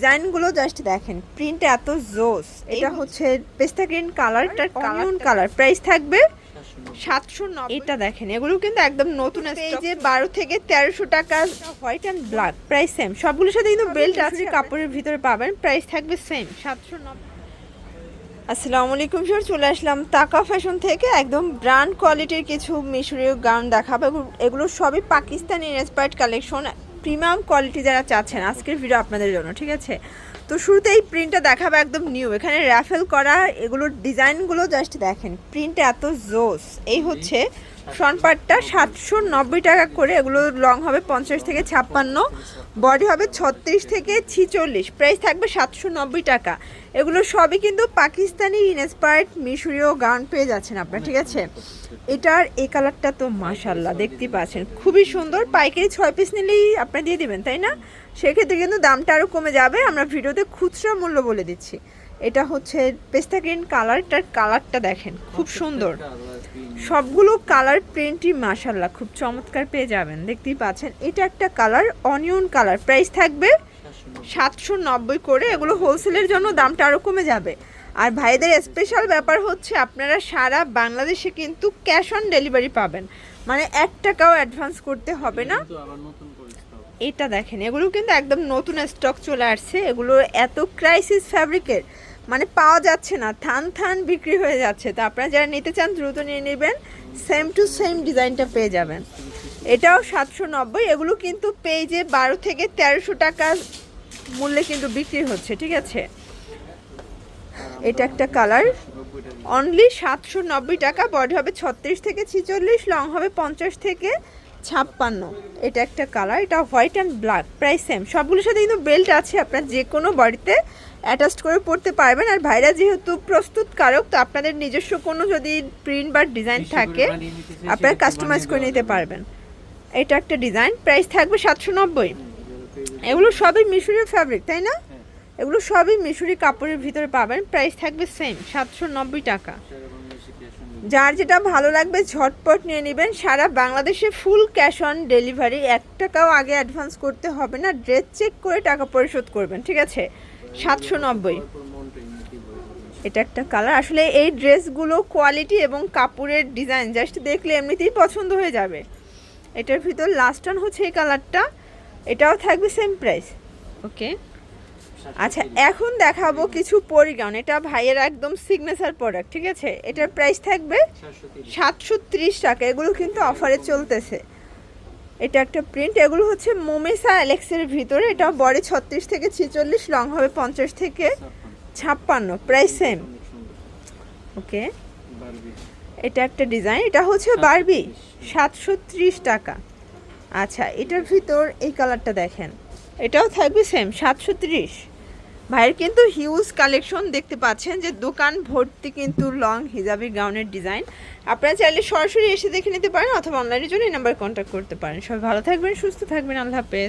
ডিজাইনগুলো জাস্ট দেখেন প্রিন্ট এত জোস। এটা হচ্ছে পেস্তা গ্রিন কালারটার কালার কালার প্রাইস থাকবে সাতশো এটা দেখেন এগুলো কিন্তু একদম নতুন এই যে বারো থেকে তেরোশো টাকা white and black price same সবগুলোর সাথে কিন্তু বেল্ট আছে কাপড়ের ভিতরে পাবেন প্রাইস থাকবে সেম সাতশো আসসালামু আলাইকুম স্যার চলে আসলাম তাকা ফ্যাশন থেকে। একদম ব্র্যান্ড কোয়ালিটির কিছু মিশরীয় গাউন দেখাবো এগুলো সবই Pakistani inspired collection premium quality যারা চাচ্ছেন, আজকের ভিডিও আপনাদের জন্য, ঠিক আছে? তো শুরুতে এই প্রিন্টটা দেখাবো একদম নিউ এখানে র্যাফেল করা, এগুলোর ডিজাইনগুলো জাস্ট দেখেন প্রিন্ট এত জোস এই হচ্ছে ফ্রন্ট পার্টটা সাতশো নব্বই টাকা করে, এগুলো লং হবে পঞ্চাশ থেকে ছাপ্পান্ন বডি হবে ছত্রিশ থেকে ছিচল্লিশ প্রাইস থাকবে সাতশো নব্বই টাকা। এগুলো সবই কিন্তু পাকিস্তানি ইনস্পায়ার্ড মিশরীয় গাউন পেয়ে যাচ্ছেন আপনার, ঠিক আছে? এটার, এই কালারটা তো মাশাল্লাহ দেখতেই পাচ্ছেন। খুবই সুন্দর, পাইকারি ছয় পিস নিলেই আপনি দিয়ে দিবেন, তাই না? সেক্ষেত্রে কিন্তু দামটা আরও কমে যাবে, আমরা ভিডিওতে খুচরা মূল্য বলে দিচ্ছি। এটা হচ্ছে পেস্তা গ্রিন কালারটার কালারটা দেখেন খুব সুন্দর। সবগুলো কালার প্রিন্টই মাশাল্লাহ খুব চমৎকার পেয়ে যাবেন দেখতেই পাচ্ছেন। এটা একটা কালার অনিয়ন কালার প্রাইস থাকবে সাতশো নব্বই করে এগুলো হোলসেলের জন্য দামটা আরও কমে যাবে। আর ভাইদের স্পেশাল ব্যাপার হচ্ছে আপনারা সারা বাংলাদেশে কিন্তু ক্যাশ অন ডেলিভারি পাবেন। মানে এক টাকাও অ্যাডভান্স করতে হবে না। এটা দেখেন এগুলো কিন্তু একদম নতুন স্টক চলে আসছে। এগুলো এত ক্রাইসিস ফ্যাব্রিকের মানে পাওয়া যাচ্ছে না, থান থান বিক্রি হয়ে যাচ্ছে। তো আপনারা যারা নিতে চান, দ্রুত নিয়ে নেবেন। সেম টু সেম ডিজাইনটা পেয়ে যাবেন। এটাও সাতশো নব্বই, এগুলো কিন্তু পেজে বারো থেকে তেরোশো টাকা মূল্যে কিন্তু বিক্রি হচ্ছে, ঠিক আছে? এটা একটা কালার। অনলি সাতশো নব্বই টাকা বডি হবে ছত্রিশ থেকে ছিচল্লিশ লং হবে পঞ্চাশ থেকে ছাপ্পান্ন। এটা একটা কালার এটা white and black price same সবগুলোর সাথে কিন্তু বেল্ট আছে আপনার যে কোনো বডিতে অ্যাটাচ করে পড়তে পারবেন। আর ভাইরা যেহেতু প্রস্তুতকারক তো আপনাদের নিজস্ব কোনো যদি প্রিন্ট বা ডিজাইন থাকে আপনারা কাস্টমাইজ করে নিতে পারবেন। এটা একটা ডিজাইন প্রাইস থাকবে সাতশো নব্বই। এগুলো সবই মিশরীয় ফ্যাব্রিক তাই না? এগুলো সবই মিশরি কাপড়ের ভিতরে পাবেন প্রাইস থাকবে সেম সাতশো নব্বই টাকা। যার যেটা ভালো লাগবে ঝটপট নিয়ে নেবেন। সারা বাংলাদেশে ফুল ক্যাশ অন ডেলিভারি এক টাকাও আগে অ্যাডভান্স করতে হবে না। ড্রেস চেক করে টাকা পরিশোধ করবেন, ঠিক আছে? সাতশো নব্বই। এটা একটা কালার আসলে এই ড্রেসগুলো কোয়ালিটি এবং কাপড়ের ডিজাইন জাস্ট দেখলে এমনিতেই পছন্দ হয়ে যাবে। এটার ভিতর লাস্ট হচ্ছে এই কালারটা এটাও থাকবে সেম প্রাইস ওকে আচ্ছা এখন দেখাবো কিছু পরিগাউন। এটা ভাইয়ের একদম সিগনেচার প্রোডাক্ট ঠিক আছে? এটার প্রাইস থাকবে সাতশো ত্রিশ টাকা। এগুলো কিন্তু অফারে চলতেছে। এটা একটা প্রিন্ট এগুলো হচ্ছে মোমেসা অ্যালেক্সের ভিতরে। এটা বডি ছত্রিশ থেকে ছিচল্লিশ লং হবে পঞ্চাশ থেকে ছাপ্পান্ন। প্রাইস সেম ওকে এটা একটা ডিজাইন এটা হচ্ছে বারবি সাতশো ত্রিশ টাকা। আচ্ছা এটার ভিতর এই কালারটা দেখেন। এটাও থাকবে সেম সাতশো ত্রিশ ভাইয়ের কিন্তু হিউজ কালেকশন দেখতে পাচ্ছেন যে দোকান ভর্তি কিন্তু লং হিজাবি গাউনের ডিজাইন আপনারা চাইলে সরাসরি এসে দেখে নিতে পারেন অথবা অনলাইনের জন্য এই নাম্বার কন্ট্যাক্ট করতে পারেন। সবাই ভালো থাকবেন, সুস্থ থাকবেন, আল্লাহ হাফেজ।